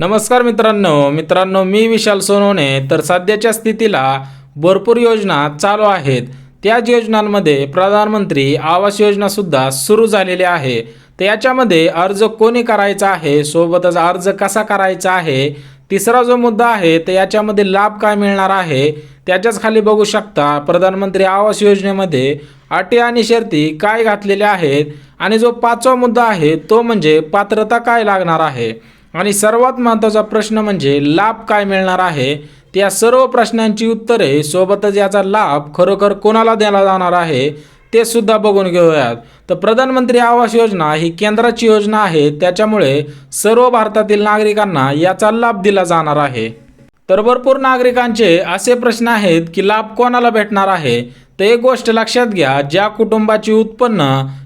नमस्कार मित्रांनो मित्रांनो मी विशाल सोनवणे. तर सध्याच्या स्थितीला भरपूर योजना चालू आहेत. त्याच योजनांमध्ये प्रधानमंत्री आवास योजना सुद्धा सुरू झालेली आहे. तर याच्यामध्ये अर्ज कोणी करायचा आहे सोबतच अर्ज कसा करायचा आहे तिसरा जो मुद्दा आहे तर याच्यामध्ये लाभ काय मिळणार आहे त्याच्याच खाली बघू शकता प्रधानमंत्री आवास योजनेमध्ये अटी आणि शर्ती काय घातलेल्या आहेत. आणि जो पाचवा मुद्दा आहे तो म्हणजे पात्रता काय लागणार आहे. आणि सर्वात महत्त्वाचा प्रश्न म्हणजे लाभ काय मिळणार आहे? त्या सर्व प्रश्नांची उत्तरे सोबतच याचा लाभ खरोखर कोणाला दिला जाणार आहे ते सुद्धा बघून घेऊयात. तर प्रधानमंत्री आवास योजना ही केंद्राची योजना आहे त्याच्यामुळे सर्व भारतातील नागरिकांना याचा लाभ दिला जाणार आहे. तर भरपूर नागरिकांचे असे प्रश्न आहेत की लाभ कोणाला भेटणार आहे? तर एक गोष्ट लक्षात घ्या ज्या कुटुंबाची उत्पन्न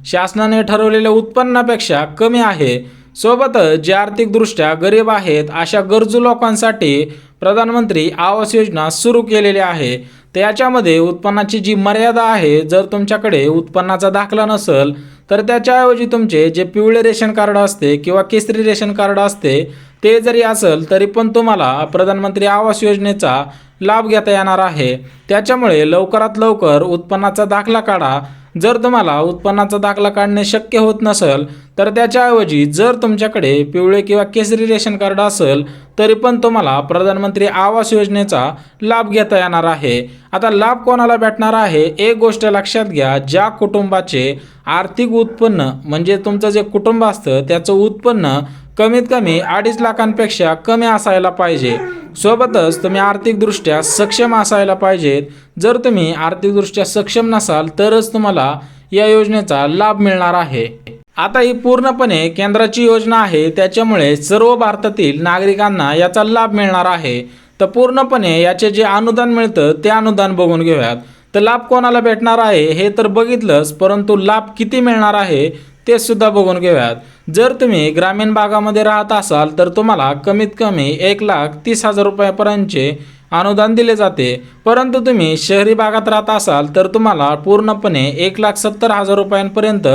शासनाने ठरवलेल्या उत्पन्नापेक्षा कमी आहे सोबतच जे आर्थिकदृष्ट्या गरीब आहेत अशा गरजू लोकांसाठी प्रधानमंत्री आवास योजना सुरू केलेली आहे. तर याच्यामध्ये उत्पन्नाची जी मर्यादा आहे जर तुमच्याकडे उत्पन्नाचा दाखला नसेल तर त्याच्याऐवजी तुमचे जे पिवळे रेशन कार्ड असते किंवा केसरी रेशन कार्ड असते ते जरी असेल तरी पण तुम्हाला प्रधानमंत्री आवास योजनेचा लाभ घेता येणार आहे. त्याच्यामुळे लवकरात लवकर उत्पन्नाचा दाखला काढा. जर तुम्हाला उत्पन्नाचा दाखला काढणे शक्य होत नसेल तर त्याच्याऐवजी जर तुमच्याकडे पिवळे किंवा केसरी रेशन कार्ड असेल तरी पण तुम्हाला प्रधानमंत्री आवास योजनेचा लाभ घेता येणार आहे. आता लाभ कोणाला भेटणार आहे? एक गोष्ट लक्षात घ्या ज्या कुटुंबाचे आर्थिक उत्पन्न म्हणजे तुमचं जे कुटुंब असतं त्याचं उत्पन्न कमीत कमी अडीच लाखांपेक्षा कमी असायला पाहिजे. सोबतच तुम्ही आर्थिकदृष्ट्या सक्षम असायला पाहिजेत. जर तुम्ही आर्थिकदृष्ट्या सक्षम नसाल तरच तुम्हाला या योजनेचा लाभ मिळणार आहे. आता ही पूर्णपणे केंद्राची योजना आहे. त्याच्यामुळे सर्व भारतातील नागरिकांना याचा लाभ मिळणार आहे. तर पूर्णपणे याचे जे अनुदान मिळतं ते अनुदान बघून घेऊयात. तर लाभ कोणाला भेटणार आहे हे तर बघितलंच परंतु लाभ किती मिळणार आहे ते सुद्धा बघून घेऊयात. जर तुम्ही ग्रामीण भागामध्ये राहत असाल तर तुम्हाला कमीत कमी एक लाख तीस हजार रुपयापर्यंतचे अनुदान दिले जाते. परंतु तुम्ही शहरी भागात राहत असाल तर तुम्हाला पूर्णपणे एक लाख सत्तर हजार रुपयांपर्यंत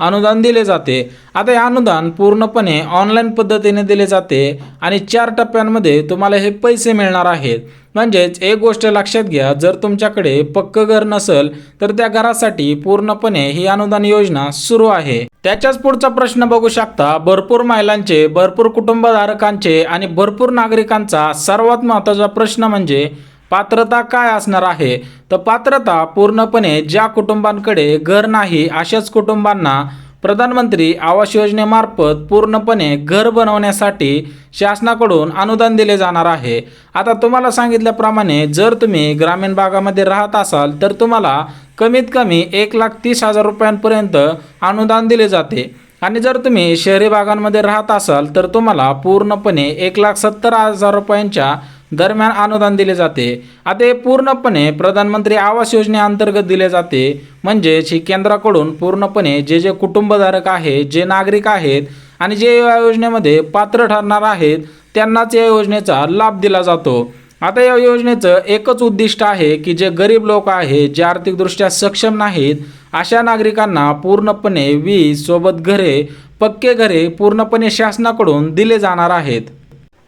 अनुदान दिले जाते. आता हे अनुदान पूर्णपणे ऑनलाईन पद्धतीने दिले जाते आणि चार टप्प्यांमध्ये तुम्हाला हे पैसे मिळणार आहेत. म्हणजेच एक गोष्ट लक्षात घ्या जर तुमच्याकडे पक्क घर नसेल तर त्या घरासाठी पूर्णपणे ही अनुदान योजना सुरू आहे. त्याच्याच पुढचा प्रश्न बघू शकता भरपूर महिलांचे भरपूर कुटुंबधारकांचे आणि भरपूर नागरिकांचा सर्वात महत्त्वाचा प्रश्न म्हणजे पात्रता काय असणार आहे? तर पात्रता पूर्णपणे ज्या कुटुंबांकडे घर नाही अशाच कुटुंबांना प्रधानमंत्री आवास योजनेमार्फत पूर्णपणे घर बनवण्यासाठी शासनाकडून अनुदान दिले जाणार आहे. आता तुम्हाला सांगितल्याप्रमाणे जर तुम्ही ग्रामीण भागामध्ये राहत असाल तर तुम्हाला कमीत कमी एक लाख तीस हजार रुपयांपर्यंत अनुदान दिले जाते. आणि जर तुम्ही शहरी भागांमध्ये राहत असाल तर तुम्हाला पूर्णपणे एक लाख सत्तर हजार रुपयांच्या दरम्यान अनुदान दिले जाते. आता हे पूर्णपणे प्रधानमंत्री आवास योजनेअंतर्गत दिले जाते. म्हणजेच ही केंद्राकडून पूर्णपणे जे जे कुटुंबधारक आहेत जे नागरिक आहेत आणि जे या योजनेमध्ये पात्र ठरणार आहेत त्यांनाच या योजनेचा लाभ दिला जातो. आता या योजनेचं एकच उद्दिष्ट आहे की जे गरीब लोक आहेत जे आर्थिकदृष्ट्या सक्षम नाहीत अशा नागरिकांना पूर्णपणे वीज सोबत घरे पक्के घरे पूर्णपणे शासनाकडून दिले जाणार आहेत.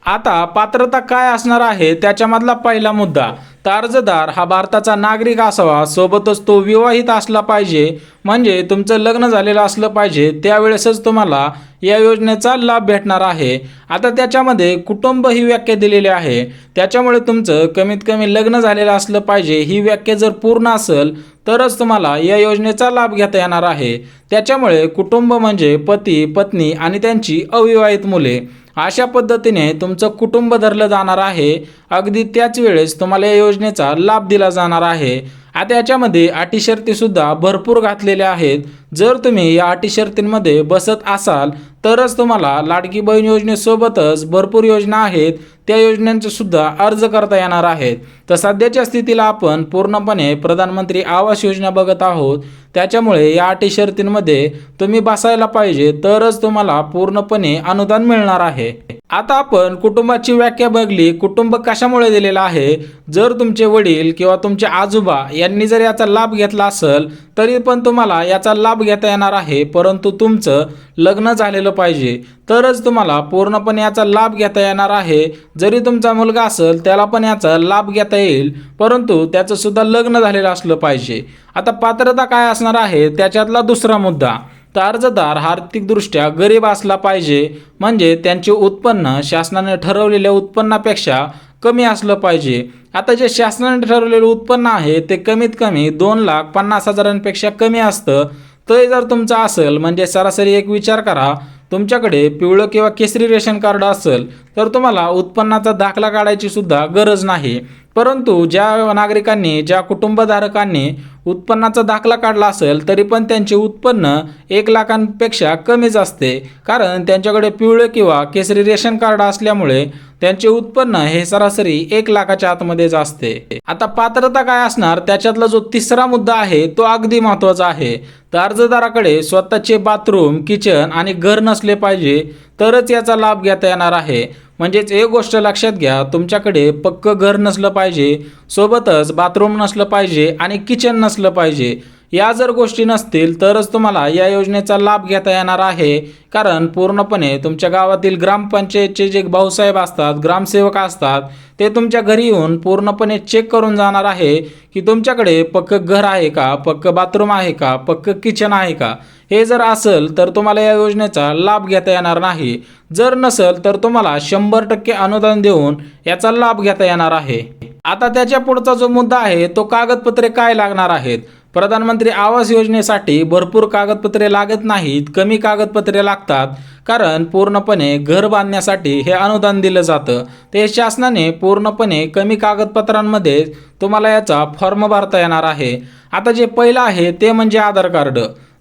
आता पात्रता काय असणार आहे त्याच्यामधला पहिला मुद्दा. अर्जदार हा भारताचा नागरिक असावा सोबतच तो विवाहित असला पाहिजे. म्हणजे तुमचं लग्न झालेलं असलं पाहिजे त्यावेळेसच तुम्हाला या योजनेचा लाभ भेटणार आहे. आता त्याच्यामध्ये कुटुंब ही व्याख्या दिलेली आहे. त्याच्यामुळे तुमचं कमीत कमी लग्न झालेलं असलं पाहिजे ही व्याख्या जर पूर्ण असेल तरच तुम्हाला या योजनेचा लाभ घेता येणार आहे. त्याच्यामुळे कुटुंब म्हणजे पती पत्नी आणि त्यांची अविवाहित मुले. अशा पद्धतीने तुमचं कुटुंब धरलं जाणार आहे. अगदी त्याच वेळेस तुम्हाला या योजनेचा लाभ दिला जाणार आहे. आता याच्यामध्ये अटी शर्तीसुद्धा भरपूर घातलेल्या आहेत. जर तुम्ही या अटी शर्तींमध्ये बसत असाल तरच तुम्हाला लाडकी बहीण योजनेसोबतच भरपूर योजना आहेत. त्या योजनांचे सुद्धा अर्ज करता येणार आहेत. तर सध्याच्या स्थितीला आपण पूर्णपणे प्रधानमंत्री आवास योजना बघत आहोत. त्याच्यामुळे या अटी शर्तींमध्ये तुम्ही बसायला पाहिजे तरच तुम्हाला पूर्णपणे अनुदान मिळणार आहे. आता आपण कुटुंबाची व्याख्या बघली. कुटुंब कशामुळे दिलेलं आहे? जर तुमचे वडील किंवा तुमचे आजोबा यांनी जर याचा लाभ घेतला असेल तरी पण तुम्हाला याचा लाभ घेता येणार आहे परंतु तुमचं लग्न झालेलं पाहिजे. तरच तुम्हाला पूर्णपणे याचा लाभ घेता येणार आहे. जरी तुमचा मुलगा असेल त्याला पण याचा लाभ घेता येईल परंतु त्याचंसुद्धा लग्न झालेलं असलं पाहिजे. आता पात्रता काय असणार आहे त्याच्यातला दुसरा मुद्दा. तर अर्जदार आर्थिकदृष्ट्या गरीब असला पाहिजे म्हणजे त्यांचे उत्पन्न शासनाने ठरवलेल्या उत्पन्नापेक्षा कमी असलं पाहिजे. आता जे शासनाने ठरवलेलं उत्पन्न आहे ते कमीत कमी दोन लाख पन्नास हजारांपेक्षा कमी असतं. ते जर तुमचं असेल म्हणजे सरासरी एक विचार करा. तुमच्याकडे पिवळं किंवा केसरी रेशन कार्ड असेल तर तुम्हाला उत्पन्नाचा दाखला काढायची सुद्धा गरज नाही. परंतु ज्या नागरिकांनी ज्या कुटुंबधारकांनी उत्पन्नाचा दाखला काढला असेल तरी पण त्यांचे उत्पन्न एक लाखांपेक्षा कमीच असते. कारण त्यांच्याकडे पिवळं किंवा केसरी रेशन कार्ड असल्यामुळे त्यांचे उत्पन्न हे सरासरी एक लाखाच्या आतमध्येच असते. आता पात्रता काय असणार? त्याच्यातला जो तिसरा मुद्दा आहे तो अगदी महत्त्वाचा आहे. तर अर्जदाराकडे स्वतःचे बाथरूम किचन आणि घर नसले पाहिजे तरच याचा लाभ घेता येणार आहे. म्हणजेच एक गोष्ट लक्षात घ्या तुमच्याकडे पक्क घर नसलं पाहिजे सोबतच बाथरूम नसलं पाहिजे आणि किचन नसलं पाहिजे. या जर गोष्टी नसतील तरच तुम्हाला या योजनेचा लाभ घेता येणार आहे. कारण पूर्णपणे तुमच्या गावातील ग्रामपंचायतचे जे भाऊसाहेब असतात ग्रामसेवक असतात ते तुमच्या घरी येऊन पूर्णपणे चेक करून जाणार आहे की तुमच्याकडे पक्क घर आहे का पक्क बाथरूम आहे का पक्क किचन आहे का? हे जर असेल तर तुम्हाला या योजनेचा लाभ घेता येणार नाही. जर नसेल तर तुम्हाला शंभर टक्के अनुदान देऊन याचा लाभ घेता येणार आहे. आता त्याच्या पुढचा जो मुद्दा आहे तो कागदपत्रे काय लागणार आहेत? प्रधानमंत्री आवास योजनेसाठी भरपूर कागदपत्रे लागत नाहीत कमी कागदपत्रे लागतात. कारण पूर्णपणे घर बांधण्यासाठी हे अनुदान दिलं जातं. ते शासनाने पूर्णपणे कमी कागदपत्रांमध्ये तुम्हाला याचा फॉर्म भरता येणार आहे. आता जे पहिलं आहे ते म्हणजे आधार कार्ड.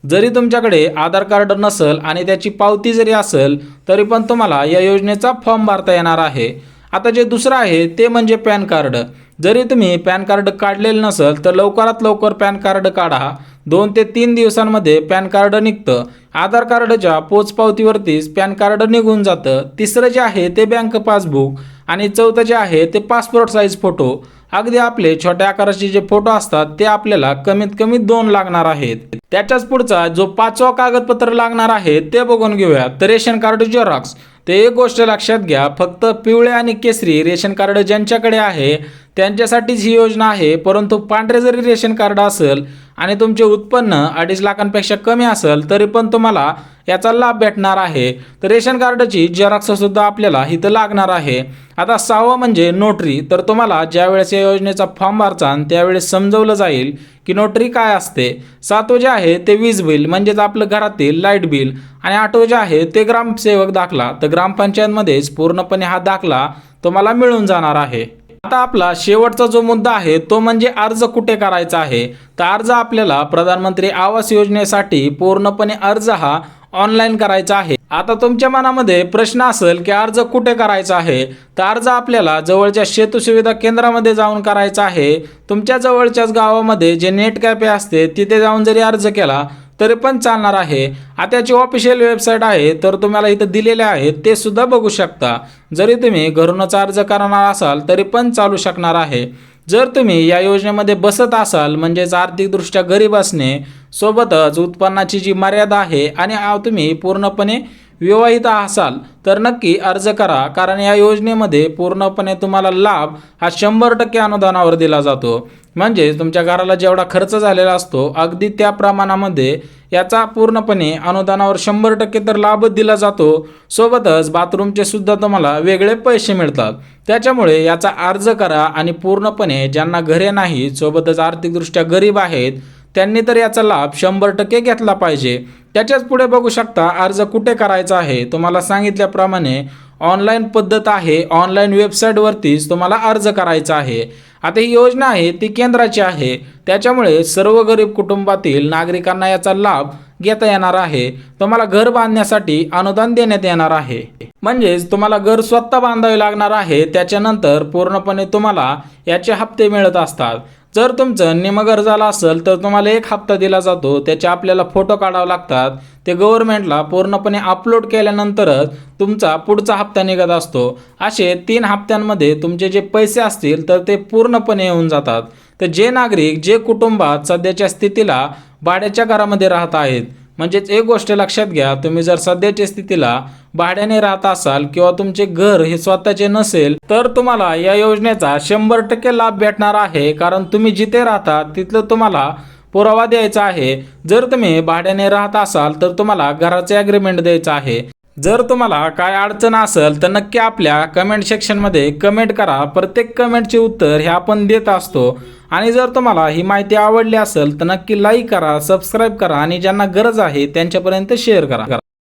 जरी तुमच्याकडे आधार कार्ड नसेल आणि त्याची पावती जरी असेल तरी पण तुम्हाला या योजनेचा फॉर्म भरता येणार आहे. आता जे दुसरं आहे ते म्हणजे पॅन कार्ड. जरी तुम्ही पॅन कार्ड काढलेलं नसेल तर लवकरात लवकर पॅन कार्ड काढा. दोन ते तीन दिवसांमध्ये पॅन कार्ड निघतं. आधार कार्डच्या पोचपावतीवरतीच पॅन कार्ड निघून जातं. तिसरं जे आहे ते बँक पासबुक आणि चौथं जे आहे ते पासपोर्ट साईज फोटो. अगदी आपले छोट्या आकाराचे जे फोटो असतात ते आपल्याला कमीत कमी दोन लागणार आहेत. त्याच्याच पुढचा जो पाचवा कागदपत्र लागणार आहे ते बघून घेऊया. तर रेशन कार्ड झेरॉक्स ते एक गोष्ट लक्षात घ्या फक्त पिवळे आणि केसरी रेशन कार्ड ज्यांच्याकडे आहे त्यांच्यासाठीच ही योजना आहे परंतु पांढरे जरी रेशन कार्ड असेल आणि तुमचे उत्पन्न अडीच लाखांपेक्षा कमी असेल तरी पण तुम्हाला याचा लाभ भेटणार आहे. तर रेशन कार्डची जेरॉक्ससुद्धा आपल्याला इथं लागणार आहे. आता सहावं म्हणजे नोटरी. तर तुम्हाला ज्यावेळेस या योजनेचा फॉर्म भरचान त्यावेळेस समजवलं जाईल की नोटरी काय असते. सातवं जे आहे ते वीज बिल म्हणजेच आपलं घरातील लाइट बिल. आणि आठवं जे आहे ते ग्रामसेवक दाखला. तर ग्रामपंचायतमध्येच पूर्णपणे हा दाखला तुम्हाला मिळून जाणार आहे. आता आपला शेवटचा जो मुद्दा आहे तो म्हणजे अर्ज कुठे करायचा आहे? तर अर्ज आपल्याला प्रधानमंत्री आवास योजनेसाठी पूर्णपणे अर्ज हा ऑनलाईन करायचा आहे. आता तुमच्या मनामध्ये प्रश्न असेल की अर्ज कुठे करायचा आहे? तर अर्ज आपल्याला जवळच्या शेतू सुविधा केंद्रामध्ये जाऊन करायचा आहे. तुमच्या जवळच्याच गावामध्ये जे नेट कॅफे असते तिथे जाऊन जरी अर्ज केला तरी पण चालणार आहे. आता ऑफिशियल वेबसाईट आहे तर तुम्हाला इथं दिलेले आहेत ते सुद्धा बघू शकता. जरी तुम्ही घरूनच अर्ज करणार असाल तरी पण चालू शकणार आहे. जर तुम्ही या योजनेमध्ये बसत असाल म्हणजेच आर्थिकदृष्ट्या गरीब असणे सोबतच उत्पन्नाची जी मर्यादा आहे आणि तुम्ही पूर्णपणे विवाहित असाल तर नक्की अर्ज करा. कारण या योजनेमध्ये पूर्णपणे तुम्हाला लाभ हा शंभर टक्के अनुदानावर दिला जातो. म्हणजेच तुमच्या घराला जेवढा खर्च झालेला असतो अगदी त्या प्रमाणामध्ये याचा पूर्णपणे अनुदानावर शंभर टक्के तर लाभच दिला जातो. सोबतच बाथरूमचे सुद्धा तुम्हाला वेगळे पैसे मिळतात. त्याच्यामुळे याचा अर्ज करा आणि पूर्णपणे ज्यांना घरे नाहीत सोबतच आर्थिकदृष्ट्या गरीब आहेत त्यांनी तर याचा लाभ शंभर टक्के घेतला पाहिजे. त्याच्याच पुढे बघू शकता अर्ज कुठे करायचा आहे. तुम्हाला सांगितल्याप्रमाणे ऑनलाईन पद्धत आहे. ऑनलाईन वेबसाईटवरतीच तुम्हाला अर्ज करायचा आहे. आता ही योजना आहे ती केंद्राची आहे. त्याच्यामुळे सर्व गरीब कुटुंबातील नागरिकांना याचा लाभ घेता येणार आहे. तुम्हाला घर बांधण्यासाठी अनुदान देण्यात येणार आहे. म्हणजेच तुम्हाला घर स्वतः बांधावे लागणार आहे. त्याच्यानंतर पूर्णपणे तुम्हाला याचे हप्ते मिळत असतात. जर तुमचं निमगर झालं असेल तर तुम्हाला एक हप्ता दिला जातो त्याचे आपल्याला फोटो काढावे लागतात. ते गव्हर्नमेंटला पूर्णपणे अपलोड केल्यानंतरच तुमचा पुढचा हप्ता निघत असतो. असे तीन हप्त्यांमध्ये तुमचे जे पैसे असतील तर ते पूर्णपणे येऊन जातात. तर जे नागरिक जे कुटुंबात सध्याच्या स्थितीला भाड्याच्या घरामध्ये राहत आहेत म्हणजेच एक गोष्ट लक्षात घ्या तुम्ही जर सध्याच्या स्थितीला भाड्याने राहत असाल किंवा तुमचे घर हे स्वतःचे नसेल तर तुम्हाला या योजनेचा शंभर टक्के लाभ भेटणार आहे. कारण तुम्ही जिथे राहता तिथलं तुम्हाला पुरावा द्यायचा आहे. जर तुम्ही भाड्याने राहत असाल तर तुम्हाला घराचे ॲग्रीमेंट द्यायचं आहे. जर तुम्हाला काय अडचण असेल तर नक्की आपल्या कमेंट सेक्शनमध्ये कमेंट करा. प्रत्येक कमेंटचे उत्तर हे आपण देत असतो. आणि जर तुम्हाला ही माहिती आवडली असेल तर नक्की लाईक करा सबस्क्राईब करा आणि ज्यांना गरज आहे त्यांच्यापर्यंत शेअर करा.